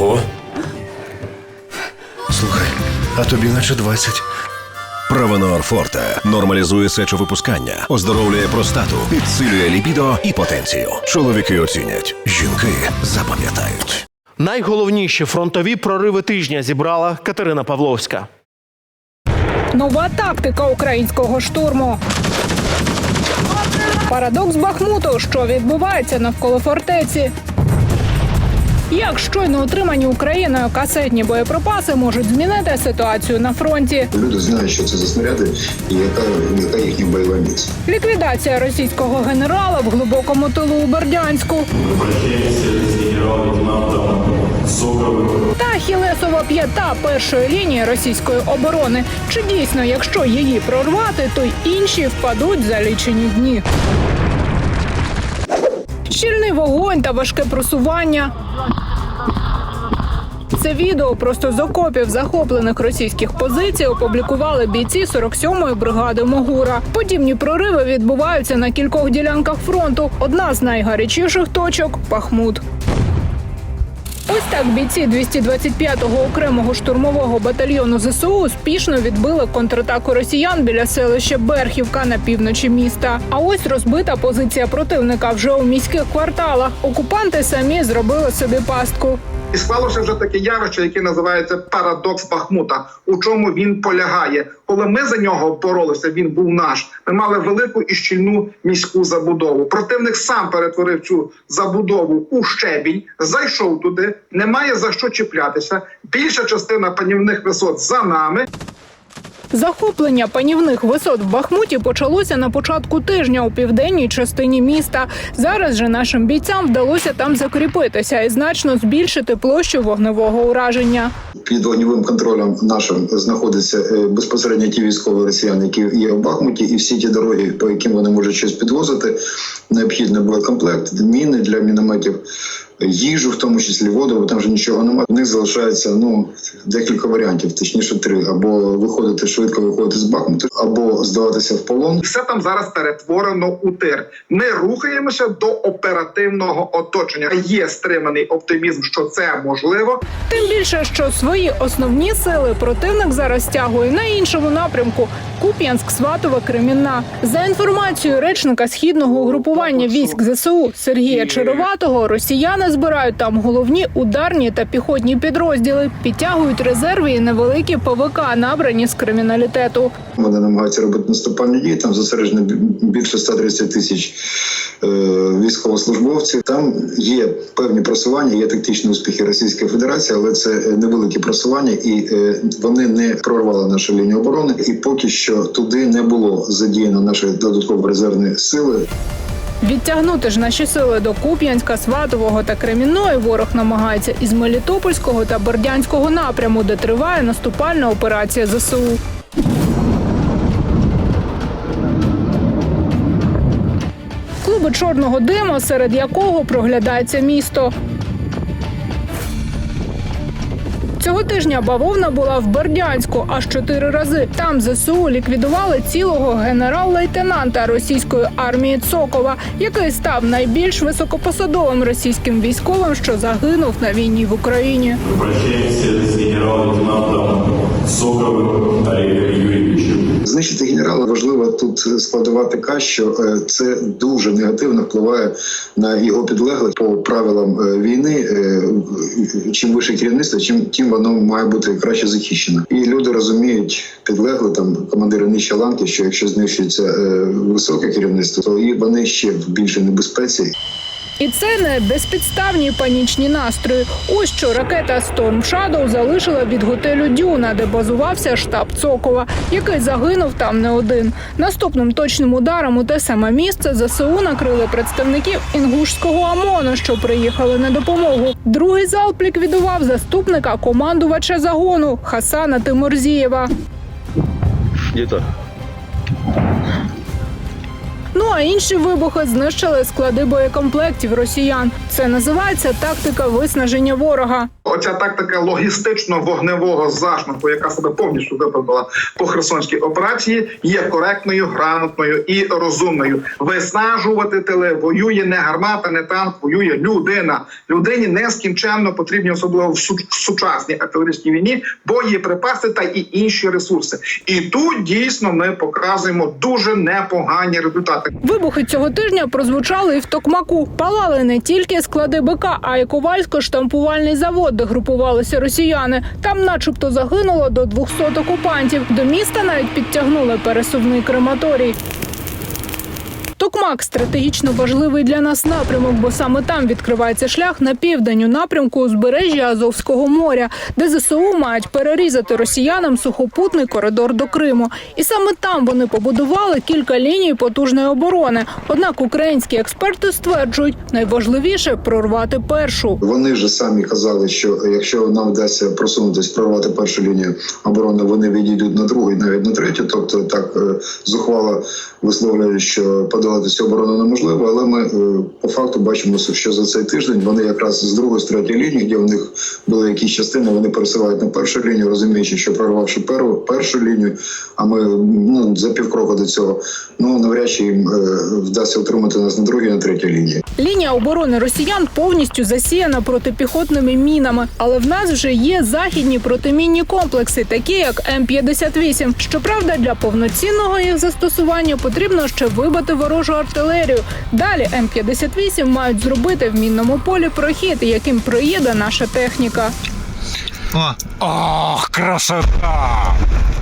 Ого. Слухай, а тобі наче 20. Правонор Форте нормалізує сечовипускання, оздоровлює простату, підсилює лібідо і потенцію. Чоловіки оцінять, жінки запам'ятають. Найголовніші фронтові прориви тижня зібрала Катерина Павловська. Нова тактика українського штурму. Парадокс Бахмуту, що відбувається навколо фортеці. Як щойно отримані Україною касетні боєприпаси можуть змінити ситуацію на фронті? Люди знають, що це за снаряди і яка, яка їхня бойова міць. Ліквідація російського генерала в глибокому тилу у Бердянську та Хілесова п'ята першої лінії російської оборони. Чи дійсно, якщо її прорвати, то й інші впадуть за лічені дні? Щільний вогонь та важке просування. Це відео просто з окопів захоплених російських позицій опублікували бійці 47-ї бригади Могура. Подібні прориви відбуваються на кількох ділянках фронту. Одна з найгарячіших точок Бахмут. Ось так бійці 225-го окремого штурмового батальйону ЗСУ успішно відбили контратаку росіян біля селища Берхівка на півночі міста. А ось розбита позиція противника вже у міських кварталах. Окупанти самі зробили собі пастку. І склалося вже таке явище, яке називається парадокс Бахмута. У чому він полягає? Коли ми за нього боролися, він був наш. Ми мали велику і щільну міську забудову. Противник сам перетворив цю забудову у щебінь, зайшов туди, немає за що чіплятися. Більша частина панівних висот за нами. Захоплення панівних висот в Бахмуті почалося на початку тижня у південній частині міста. Зараз же нашим бійцям вдалося там закріпитися і значно збільшити площу вогневого ураження. Під вогневим контролем нашим знаходяться е, безпосередньо ті військові росіяни, які є в Бахмуті, і всі ті дороги, по яким вони можуть щось підвозити. Необхідний боєкомплект, міни для мінометів, їжу, в тому числі воду, бо там вже нічого немає. У них залишається ну декілька варіантів, точніше три: або виходити швидко виходити з Бахмуту, або здаватися в полон, Все там зараз перетворено у тир. Ми рухаємося до оперативного оточення. Є стриманий оптимізм, що це можливо. Тим більше, що свої основні сили противник зараз стягує на іншому напрямку Куп'янськ, Сватове, Кремінна. За інформацією речника східного угрупування військ ЗСУ Сергія Череватого, росіяни збирають там головні ударні та піхотні підрозділи, підтягують резерви і невеликі ПВК, набрані з криміналітету. Вони намагаються робити наступальні дії. Там зосереджено бі- більше 130 тисяч е, військовослужбовців. Там є певні просування, є тактичні успіхи Російської Федерації, але це е, невеликі просування, і е, вони не прорвали нашу лінію оборони. І поки що туди не було задіяно наші додаткові резервні сили. Відтягнути ж наші сили до Куп'янська, Сватового та Кремінної ворог намагається із Мелітопольського та Бердянського напряму, де триває наступальна операція ЗСУ. Клуби чорного диму, серед якого проглядається місто. Тижня бавовна була в Бердянську аж чотири рази. Там ЗСУ ліквідували цілого генерал-лейтенанта російської армії Цокова, який став найбільш високопосадовим російським військовим, що загинув на війні в Україні. Прощаємося з генерал-лейтенантом Юрьевичем. Знищити генерала важливо тут складова така, що е, це дуже негативно впливає на його підлеглих по правилам е, війни. е, Чим вище керівництво, чим тим воно має бути краще захищено. І люди розуміють, підлегли там командири нижче ланки, що якщо знищується високе керівництво, то і вони ще в більшій небезпеці. І це не безпідставні панічні настрої. Ось що ракета Storm Shadow залишила від готелю Дюна, де базувався штаб Цокова, який загинув там не один. Наступним точним ударом у те саме місце ЗСУ накрили представників інгушського ОМОНу, що приїхали на допомогу. Другий залп ліквідував заступника командувача загону Хасана Тимурзієва. Ну а інші вибухи знищили склади боєкомплектів росіян. Це називається тактика виснаження ворога. Оця тактика логістично-вогневого зашмату, яка себе повністю виправдала по херсонській операції, є коректною, грамотною і розумною. Виснажувати тили воює не гармата, не танк, воює людина. Людині нескінченно потрібні, особливо в сучасній артилерійській війні, боєприпаси та і інші ресурси. І тут дійсно ми показуємо дуже непогані результати. Вибухи цього тижня прозвучали і в Токмаку. Палали не тільки склади БК, а й ковальсько-штампувальний завод, де групувалися росіяни. Там, начебто, загинуло до 200 окупантів. До міста навіть підтягнули пересувний крематорій. Токмак стратегічно важливий для нас напрямок, бо саме там відкривається шлях на південь у напрямку узбережжя Азовського моря, де ЗСУ мають перерізати росіянам сухопутний коридор до Криму. І саме там вони побудували кілька ліній потужної оборони. Однак українські експерти стверджують, найважливіше прорвати першу. Вони ж самі казали, що якщо нам вдасться просунутись, прорвати першу лінію оборони, вони відійдуть на другу і навіть на третю. Тобто так е, зухвало висловлюють, що подолати цю оборону неможливо. Але ми е, по факту бачимо, що за цей тиждень вони якраз з другої з третьої лінії, де у них були якісь частини, вони пересувають на першу лінію, розуміючи, що прорвавши перву першу лінію. А ми ну за півкроку до цього ну навряд чи їм е, вдасться утримати нас на другій, на третій лінії. Лінія оборони росіян повністю засіяна протипіхотними мінами, але в нас вже є західні протимінні комплекси, такі як М-58. Щоправда, для повноцінного їх застосування потрібно ще вибити ворожу артилерію. Далі М-58 мають зробити в мінному полі прохід, яким проїде наша техніка. Ох, красота!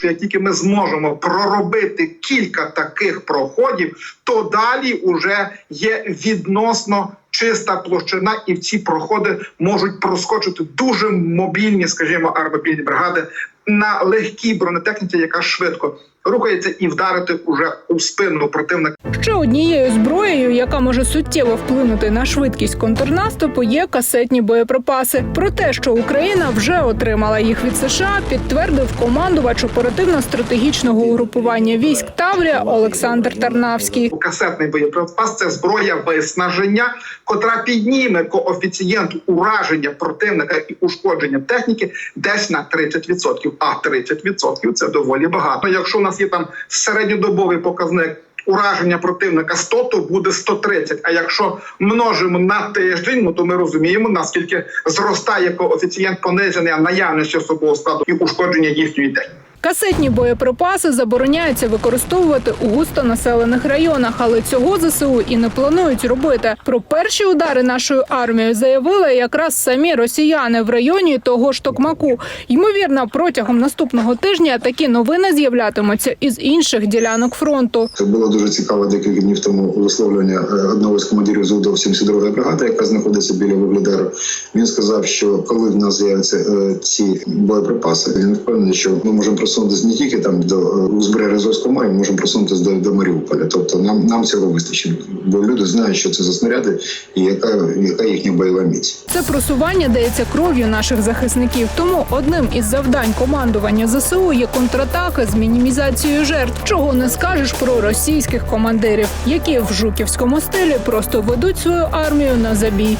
Як тільки ми зможемо проробити кілька таких проходів, то далі уже є відносно чиста площина, і в ці проходи можуть проскочити дуже мобільні, скажімо, армобільні бригади на легкій бронетехніці, яка швидко рухається, і вдарити уже у спину противника. Ще однією зброєю, яка може суттєво вплинути на швидкість контрнаступу, є касетні боєприпаси. Про те, що Україна вже отримала їх від США, підтвердив командувач оперативно-стратегічного угрупування військ Таврія Олександр Тарнавський. Касетний боєприпас це зброя виснаження, котра підніме коефіцієнт ураження противника і ушкодження техніки десь на 30%. А 30% – це доволі багато. Якщо у нас є там середньодобовий показник. Ураження противника 100, то буде 130. А якщо множимо на тиждень, ну то ми розуміємо наскільки зростає коефіцієнт пониження наявності особового складу і ушкодження їхньої техніки. Касетні боєприпаси забороняється використовувати у густонаселених районах, але цього ЗСУ і не планують робити. Про перші удари нашою армією заявили якраз самі росіяни в районі того ж Токмаку. Ймовірно, протягом наступного тижня такі новини з'являтимуться із інших ділянок фронту. Це було дуже цікаво декілька днів тому висловлювання е, одного з командирів ЗУДО 72-ї бригади, яка знаходиться біля Вугледару. Він сказав, що коли в нас з'являться е, ці боєприпаси, він впевнений, що ми можемо просунутися не тільки там до е, узбережжя Азовського моря, ми можемо просунутися до, до Маріуполя. Тобто нам, нам цього вистачить, бо люди знають, що це за снаряди і яка, яка їхня бойова міць. Це просування дається кров'ю наших захисників. Тому одним із завдань командування ЗСУ є контратаки з мінімізацією жертв. Чого не скажеш про російських командирів, які в жуківському стилі просто ведуть свою армію на забій.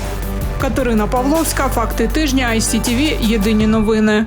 Катерина Павловська, факти тижня, ICTV, Єдині новини.